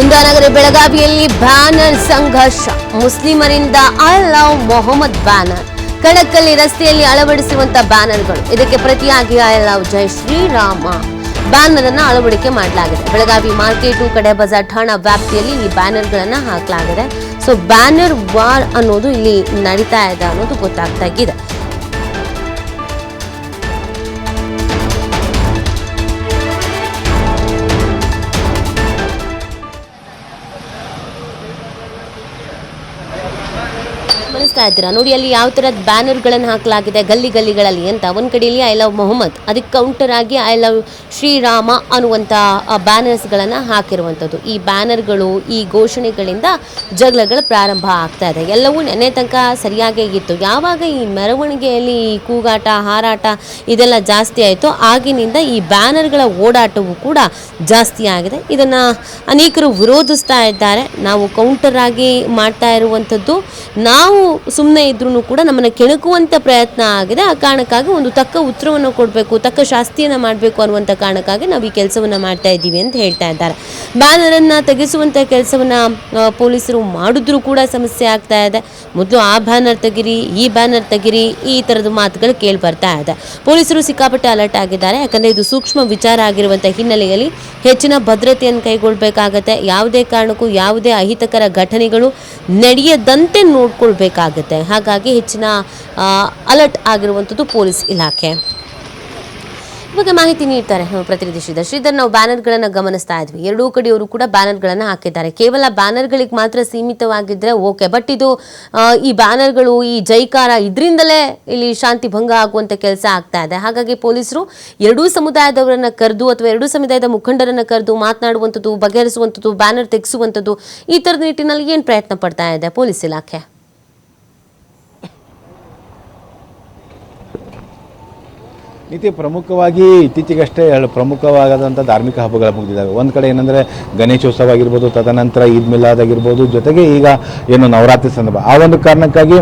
ಕುಂದಾನಗರ ಬೆಳಗಾವಿಯಲ್ಲಿ ಬ್ಯಾನರ್ ಸಂಘರ್ಷ. ಮುಸ್ಲಿಮರಿಂದ ಐ ಲವ್ ಮೊಹಮ್ಮದ್ ಬ್ಯಾನರ್. ಕಣಕಲ್ಲಿ ರಸ್ತೆಯಲ್ಲಿ ಅಳವಡಿಸುವಂತ ಬ್ಯಾನರ್ಗಳು. ಇದಕ್ಕೆ ಪ್ರತಿಯಾಗಿ I love Jai Shriram. Banner ಅನ್ನ ಅಳವಡಿಕೆ ಮಾಡಲಾಗಿದೆ. ಬೆಳಗಾವಿ ಮಾರ್ಕೆಟು ಕಡೆ ಬಜಾರ್ ಠಾಣಾ ವ್ಯಾಪ್ತಿಯಲ್ಲಿ ಈ ಬ್ಯಾನರ್ಗಳನ್ನ ಹಾಕಲಾಗಿದೆ. ಸೊ ಬ್ಯಾನರ್ ವಾರ್ ಅನ್ನೋದು ಇಲ್ಲಿ ನಡೀತಾ ಇದೆ ಅನ್ನೋದು ಗೊತ್ತಾಗ್ತಾ ಇದೆ. ಗಮನಿಸ್ತಾ ಇದ್ದೀರಾ? ನೋಡಿ, ಅಲ್ಲಿ ಯಾವ ತರದ ಬ್ಯಾನರ್ಗಳನ್ನು ಹಾಕಲಾಗಿದೆ, ಗಲ್ಲಿ ಗಲ್ಲಿಗಳಲ್ಲಿ ಅಂತ. ಒಂದ್ ಕಡೆಯಲ್ಲಿ ಐ ಲವ್ ಮೊಹಮ್ಮದ್ ಅದಕ್ಕೆ ಕೌಂಟರ್ ಆಗಿ ಐ ಲವ್ ಶ್ರೀರಾಮ ಅನ್ನುವಂತ ಬ್ಯಾನರ್ಸ್ ಗಳನ್ನ ಹಾಕಿರುವಂತದ್ದು ಈ ಬ್ಯಾನರ್ಗಳು, ಈ ಘೋಷಣೆಗಳಿಂದ ಜಗಳಗಳು ಪ್ರಾರಂಭ ಆಗ್ತಾ ಇದೆ. ಎಲ್ಲವೂ ನೆನೆ ತನಕ ಸರಿಯಾಗೇ ಇತ್ತು. ಯಾವಾಗ ಈ ಮೆರವಣಿಗೆಯಲ್ಲಿ ಈ ಕೂಗಾಟ, ಹಾರಾಟ ಇದೆಲ್ಲ ಜಾಸ್ತಿ ಆಯಿತು, ಆಗಿನಿಂದ ಈ ಬ್ಯಾನರ್ಗಳ ಓಡಾಟವು ಕೂಡ ಜಾಸ್ತಿ ಆಗಿದೆ. ಇದನ್ನ ಅನೇಕರು ವಿರೋಧಿಸ್ತಾ ಇದ್ದಾರೆ. ನಾವು ಕೌಂಟರ್ ಆಗಿ ಮಾಡ್ತಾ ಇರುವಂಥದ್ದು, ನಾವು ಸುಮ್ಮನೆ ಇದ್ರೂ ಕೂಡ ನಮ್ಮನ್ನು ಕೆಣಕುವಂಥ ಪ್ರಯತ್ನ ಆಗಿದೆ. ಆ ಕಾರಣಕ್ಕಾಗಿ ಒಂದು ತಕ್ಕ ಉತ್ತರವನ್ನು ಕೊಡಬೇಕು, ತಕ್ಕ ಶಾಸ್ತಿಯನ್ನು ಮಾಡಬೇಕು ಅನ್ನುವಂಥ ಕಾರಣಕ್ಕಾಗಿ ನಾವು ಈ ಕೆಲಸವನ್ನು ಮಾಡ್ತಾ ಇದ್ದೀವಿ ಅಂತ ಹೇಳ್ತಾ ಇದ್ದಾರೆ. ಬ್ಯಾನರನ್ನು ತೆಗೆಸುವಂಥ ಕೆಲಸವನ್ನು ಪೊಲೀಸರು ಮಾಡಿದ್ರೂ ಕೂಡ ಸಮಸ್ಯೆ ಆಗ್ತಾ ಇದೆ. ಮೊದಲು ಆ ಬ್ಯಾನರ್ ತೆಗಿರಿ, ಈ ಬ್ಯಾನರ್ ತೆಗಿರಿ, ಈ ಥರದ ಮಾತುಗಳು ಕೇಳಿ ಬರ್ತಾ ಇದೆ. ಪೊಲೀಸರು ಸಿಕ್ಕಾಪಟ್ಟೆ ಅಲರ್ಟ್ ಆಗಿದ್ದಾರೆ. ಯಾಕಂದರೆ ಇದು ಸೂಕ್ಷ್ಮ ವಿಚಾರ ಆಗಿರುವಂಥ ಹಿನ್ನೆಲೆಯಲ್ಲಿ ಹೆಚ್ಚಿನ ಭದ್ರತೆಯನ್ನು ಕೈಗೊಳ್ಳಬೇಕಾಗತ್ತೆ ಯಾವುದೇ ಕಾರಣಕ್ಕೂ ಯಾವುದೇ ಅಹಿತಕರ ಘಟನೆಗಳು ನಡೆಯದಂತೆ ನೋಡ್ಕೊಳ್ಬೇಕಾಗತ್ತೆ ಹಾಗಾಗಿ ಹೆಚ್ಚಿನ ಅಲರ್ಟ್ ಆಗಿರುವಂಥದ್ದು ಪೊಲೀಸ್ ಇಲಾಖೆ. ಇವಾಗ ಮಾಹಿತಿ ನೀಡ್ತಾರೆ ನಮ್ಮ ಪ್ರತಿನಿಧಿ ಶ್ರೀಧರ್. ಶ್ರೀಧರ್, ನಾವು ಬ್ಯಾನರ್ಗಳನ್ನು ಗಮನಿಸ್ತಾ ಇದ್ವಿ. ಎರಡೂ ಕಡೆಯವರು ಕೂಡ ಬ್ಯಾನರ್ಗಳನ್ನು ಹಾಕಿದ್ದಾರೆ. ಕೇವಲ ಬ್ಯಾನರ್ಗಳಿಗೆ ಮಾತ್ರ ಸೀಮಿತವಾಗಿದ್ದರೆ ಓಕೆ. ಬಟ್ ಇದು ಈ ಬ್ಯಾನರ್ಗಳು, ಈ ಜೈಕಾರ ಇದರಿಂದಲೇ ಇಲ್ಲಿ ಶಾಂತಿ ಭಂಗ ಆಗುವಂಥ ಕೆಲಸ ಆಗ್ತಾ ಇದೆ. ಹಾಗಾಗಿ ಪೊಲೀಸರು ಎರಡೂ ಸಮುದಾಯದವರನ್ನು ಕರೆದು ಅಥವಾ ಎರಡೂ ಸಮುದಾಯದ ಮುಖಂಡರನ್ನು ಕರೆದು ಮಾತನಾಡುವಂಥದ್ದು ಬಗೆಹರಿಸುವಂಥದ್ದು ಬ್ಯಾನರ್ ತೆಗೆಸುವಂಥದ್ದು ಈ ಥರದ ನಿಟ್ಟಿನಲ್ಲಿ ಏನು ಪ್ರಯತ್ನ ಪಡ್ತಾ ಇದೆ ಪೊಲೀಸ್ ಇಲಾಖೆ? ನೀತಿ ಪ್ರಮುಖವಾಗಿ ಇತ್ತೀಚೆಗಷ್ಟೇ ಪ್ರಮುಖವಾದಂಥ ಧಾರ್ಮಿಕ ಹಬ್ಬಗಳು ಮುಗಿದಿದ್ದಾವೆ. ಒಂದು ಕಡೆ ಏನಂದರೆ ಗಣೇಶೋತ್ಸವ ಆಗಿರ್ಬೋದು, ತದನಂತರ ಈದ್ ಮಿಲಾದ್ ಆಗಿರ್ಬೋದು, ಜೊತೆಗೆ ಈಗ ಏನು ನವರಾತ್ರಿ ಸಂದರ್ಭ. ಆ ಒಂದು ಕಾರಣಕ್ಕಾಗಿ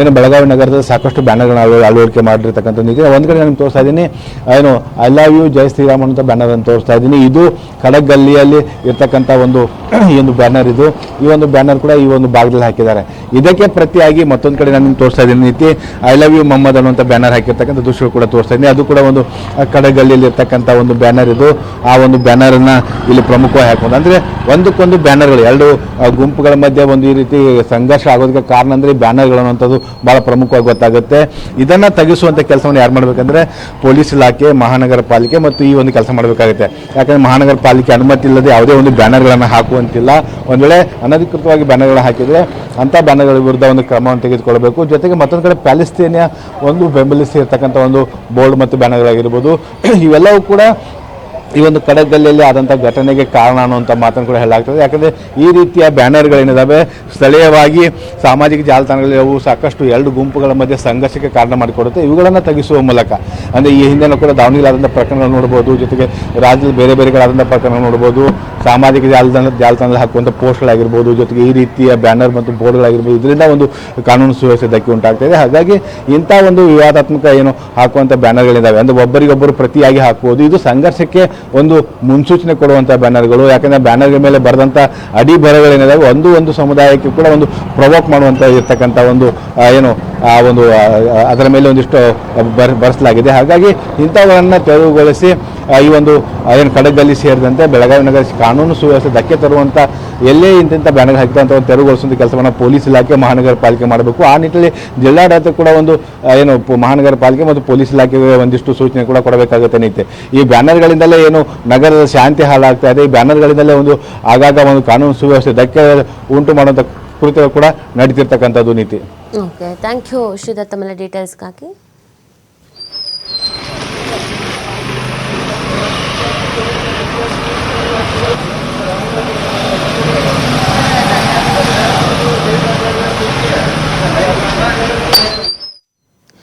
ಏನು ಬೆಳಗಾವಿ ನಗರದ ಸಾಕಷ್ಟು ಬ್ಯಾನರ್ಗಳನ್ನ ಅಳವ ಅಳವಡಿಕೆ ಮಾಡಿರ್ತಕ್ಕಂಥ ನೀತಿ ಒಂದು ಕಡೆ ನಾನು ತೋರಿಸ್ತಾ ಇದ್ದೀನಿ, ಏನು I love you Jaya Shriram ಅಂತ ಬ್ಯಾನರ್ ಅನ್ನು ತೋರಿಸ್ತಾ ಇದ್ದೀನಿ. ಇದು ಕಡಗಲ್ಲಿಯಲ್ಲಿ ಇರ್ತಕ್ಕಂಥ ಒಂದು ಈ ಒಂದು ಬ್ಯಾನರ್ ಇದು. ಈ ಒಂದು ಬ್ಯಾನರ್ ಕೂಡ ಈ ಒಂದು ಭಾಗದಲ್ಲಿ ಹಾಕಿದ್ದಾರೆ. ಇದಕ್ಕೆ ಪ್ರತಿಯಾಗಿ ಮತ್ತೊಂದು ಕಡೆ ನಾನು ತೋರಿಸ್ತಾ ಇದ್ದೀನಿ ನೀತಿ ಐ ಲವ್ ಯು ಮೊಹಮ್ಮದ್ ಅನ್ನುವಂಥ ಬ್ಯಾನರ್ ಹಾಕಿರ್ತಕ್ಕಂಥ ದೃಶ್ಯ ಕೂಡ ತೋರಿಸ್ತಾ ಇದ್ದೀನಿ. ಅದು ಕೂಡ ಒಂದು ಕಡಗಲ್ಲಿಯಲ್ಲಿ ಇರ್ತಕ್ಕಂಥ ಒಂದು ಬ್ಯಾನರ್ ಇದು. ಆ ಒಂದು ಬ್ಯಾನರನ್ನು ಇಲ್ಲಿ ಪ್ರಮುಖವಾಗಿ ಹಾಕೊಂಡು ಅಂದರೆ ಒಂದಕ್ಕೊಂದು ಬ್ಯಾನರ್ಗಳು ಎರಡು ಗುಂಪುಗಳ ಮಧ್ಯೆ ಒಂದು ಈ ರೀತಿ ಸಂಘರ್ಷ ಆಗೋದಕ್ಕೆ ಕಾರಣ ಅಂದರೆ ಬ್ಯಾನರ್ಗಳು ಅನ್ನುವಂಥದ್ದು ಭಾಳ ಪ್ರಮುಖವಾಗಿ ಗೊತ್ತಾಗುತ್ತೆ. ಇದನ್ನು ತೆಗೆಸುವಂಥ ಕೆಲಸವನ್ನು ಯಾರು ಮಾಡಬೇಕಂದ್ರೆ ಪೊಲೀಸ್ ಇಲಾಖೆ, ಮಹಾನಗರ ಪಾಲಿಕೆ ಮತ್ತು ಈ ಒಂದು ಕೆಲಸ ಮಾಡಬೇಕಾಗುತ್ತೆ. ಯಾಕಂದರೆ ಮಹಾನಗರ ಪಾಲಿಕೆ ಅನುಮತಿ ಇಲ್ಲದೆ ಯಾವುದೇ ಒಂದು ಬ್ಯಾನರ್ಗಳನ್ನು ಹಾಕುವಂತಿಲ್ಲ. ಒಂದು ವೇಳೆ ಅನಧಿಕೃತವಾಗಿ ಬ್ಯಾನರ್ಗಳನ್ನು ಹಾಕಿದರೆ ಅಂಥ ಬ್ಯಾನರ್ಗಳ ವಿರುದ್ಧ ಒಂದು ಕ್ರಮವನ್ನು ತೆಗೆದುಕೊಳ್ಬೇಕು. ಜೊತೆಗೆ ಮತ್ತೊಂದು ಕಡೆ ಪ್ಯಾಲೆಸ್ತೇನಿಯ ಒಂದು ಬೆಂಬಲಿಸಿ ಇರ್ತಕ್ಕಂಥ ಒಂದು ಬೋರ್ಡ್ ಮತ್ತು ಬ್ಯಾನರ್ಗಳಾಗಿರ್ಬೋದು. ಇವೆಲ್ಲವೂ ಕೂಡ ಈ ಒಂದು ಕಡಗಲ್ಲಿ ಆದಂಥ ಘಟನೆಗೆ ಕಾರಣ ಅನ್ನುವಂಥ ಮಾತನ್ನು ಕೂಡ ಹೇಳಲಾಗ್ತದೆ. ಯಾಕಂದರೆ ಈ ರೀತಿಯ ಬ್ಯಾನರ್ಗಳೇನಿದ್ದಾವೆ ಸ್ಥಳೀಯವಾಗಿ ಸಾಮಾಜಿಕ ಜಾಲತಾಣಗಳಲ್ಲಿ ಅವು ಸಾಕಷ್ಟು ಎರಡು ಗುಂಪುಗಳ ಮಧ್ಯೆ ಸಂಘರ್ಷಕ್ಕೆ ಕಾರಣ ಮಾಡಿಕೊಡುತ್ತೆ. ಇವುಗಳನ್ನು ತೆಗೆಸುವ ಮೂಲಕ, ಅಂದರೆ ಈ ಹಿಂದೆನೂ ಕೂಡ ದಾವಣಗೆರೆ ಆದಂಥ ಪ್ರಕರಣಗಳು ನೋಡ್ಬೋದು, ಜೊತೆಗೆ ರಾಜ್ಯದ ಬೇರೆ ಬೇರೆಗಳಾದಂಥ ಪ್ರಕರಣಗಳು ನೋಡ್ಬೋದು, ಸಾಮಾಜಿಕ ಜಾಲತಾಣ, ಜಾಲತಾಣದಲ್ಲಿ ಹಾಕುವಂಥ ಪೋಸ್ಟ್ಗಳಾಗಿರ್ಬೋದು, ಜೊತೆಗೆ ಈ ರೀತಿಯ ಬ್ಯಾನರ್ ಮತ್ತು ಬೋರ್ಡ್ಗಳಾಗಿರ್ಬೋದು, ಇದರಿಂದ ಒಂದು ಕಾನೂನು ಸುವ್ಯವಸ್ಥೆ ಧಕ್ಕೆ ಉಂಟಾಗ್ತದೆ. ಹಾಗಾಗಿ ಇಂಥ ಒಂದು ವಿವಾದಾತ್ಮಕ ಏನು ಹಾಕುವಂಥ ಬ್ಯಾನರ್ಗಳಿದ್ದಾವೆ ಅಂದರೆ ಒಬ್ಬರಿಗೊಬ್ಬರು ಪ್ರತಿಯಾಗಿ ಹಾಕುವುದು, ಇದು ಸಂಘರ್ಷಕ್ಕೆ ಒಂದು ಮುನ್ಸೂಚನೆ ಕೊಡುವಂಥ ಬ್ಯಾನರ್ಗಳು, ಯಾಕಂದ್ರೆ ಬ್ಯಾನರ್ಗಳ ಮೇಲೆ ಬರೆದಂಥ ಅಡಿ ಬರಗಳೇನಿದಾವೆ, ಒಂದು ಒಂದು ಸಮುದಾಯಕ್ಕೆ ಕೂಡ ಒಂದು ಪ್ರೊವೋಕ್ ಮಾಡುವಂಥ ಇರ್ತಕ್ಕಂಥ ಒಂದು ಏನು, ಆ, ಒಂದು ಅದರ ಮೇಲೆ ಒಂದಿಷ್ಟು ಬರ್, ಬರೆಸಲಾಗಿದೆ. ಹಾಗಾಗಿ ಇಂಥವುಗಳನ್ನು ತೆರವುಗೊಳಿಸಿ ಈ ಒಂದು ಏನು ಕಡಗಲ್ಲಿ ಸೇರಿದಂತೆ ಬೆಳಗಾವಿ ನಗರ ಕಾನೂನು ಸುವ್ಯವಸ್ಥೆ ಧಕ್ಕೆ ತರುವಂಥ ಎಲ್ಲೇ ಇಂತಿಂಥ ಬ್ಯಾನರ್ ಹಾಕಿದಂಥ ಒಂದು ತೆರವುಗೊಳಿಸುವಂಥ ಕೆಲಸವನ್ನು ಪೊಲೀಸ್ ಇಲಾಖೆ, ಮಹಾನಗರ ಪಾಲಿಕೆ ಮಾಡಬೇಕು. ಆ ನಿಟ್ಟಿನಲ್ಲಿ ಜಿಲ್ಲಾಡಳಿತ ಕೂಡ ಒಂದು ಏನು ಮಹಾನಗರ ಪಾಲಿಕೆ ಮತ್ತು ಪೊಲೀಸ್ ಇಲಾಖೆಗೆ ಒಂದಿಷ್ಟು ಸೂಚನೆ ಕೂಡ ಕೊಡಬೇಕಾಗುತ್ತೆ ನೀತಿ ಈ ಬ್ಯಾನರ್ಗಳಿಂದಲೇ ಏನು ನಗರದ ಶಾಂತಿ ಹಾಳಾಗ್ತಾ ಇದೆ. ಈ ಬ್ಯಾನರ್ಗಳಿಂದಲೇ ಒಂದು ಆಗಾಗ ಒಂದು ಕಾನೂನು ಸುವ್ಯವಸ್ಥೆ ಧಕ್ಕೆ ಉಂಟು ಮಾಡುವಂಥ ಕೃತ್ಯ ಕೂಡ ನಡೀತಿರ್ತಕ್ಕಂಥದ್ದು ನೀತಿ ಓಕೆ ಥ್ಯಾಂಕ್ ಯು ಶ್ರೀಧರ್ ಡೀಟೇಲ್ಸ್ಗಾಗಿ